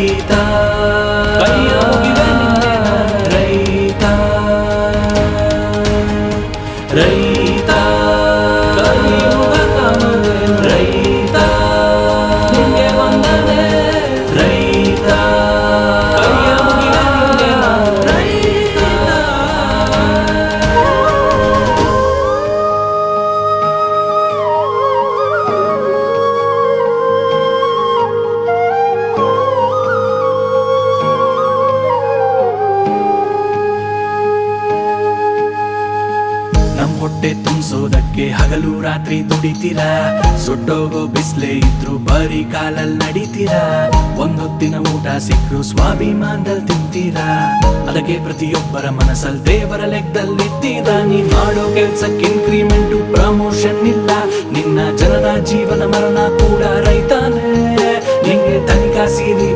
ರೈತ ಕೈಯ ಮುಗಿವೆ ನಿಂಗೆ ನಾನು ರೈತ ರೈತ ಹೊಟ್ಟೆ ತುಂಬಿಸೋದಕ್ಕೆ ಹಗಲು ರಾತ್ರಿ ದುಡಿತೀರಾ? ಸುಟ್ಟೋಗೋ ಬಿಸ್ಲೆ ಇದ್ರು ಬರಿ ಕಾಲಲ್ಲಿ ನಡೀತೀರ? ಒಂದೊತ್ತಿನ ಊಟ ಸಿಕ್ಕರು ಸ್ವಾಭಿಮಾನದಲ್ಲಿ ತಿಂತೀರಾ? ಅದಕ್ಕೆ ಪ್ರತಿಯೊಬ್ಬರ ಮನಸ್ಸಲ್ಲಿ ದೇವರ ಲೆಕ್ಕದಲ್ಲಿರ್ತೀರಾ ನೀ ಮಾಡೋ ಕೆಲ್ಸಕ್ಕೆ ಇನ್ಕ್ರಿಮೆಂಟು ಪ್ರಮೋಷನ್ ಇಲ್ಲ. ನಿನ್ನ ಜನರ ಜೀವನ ಮರಣ ಕೂಡ ರೈತಾನೆ. ನಿಂಗೆ ತನಿಖಾ ಸೀರಿ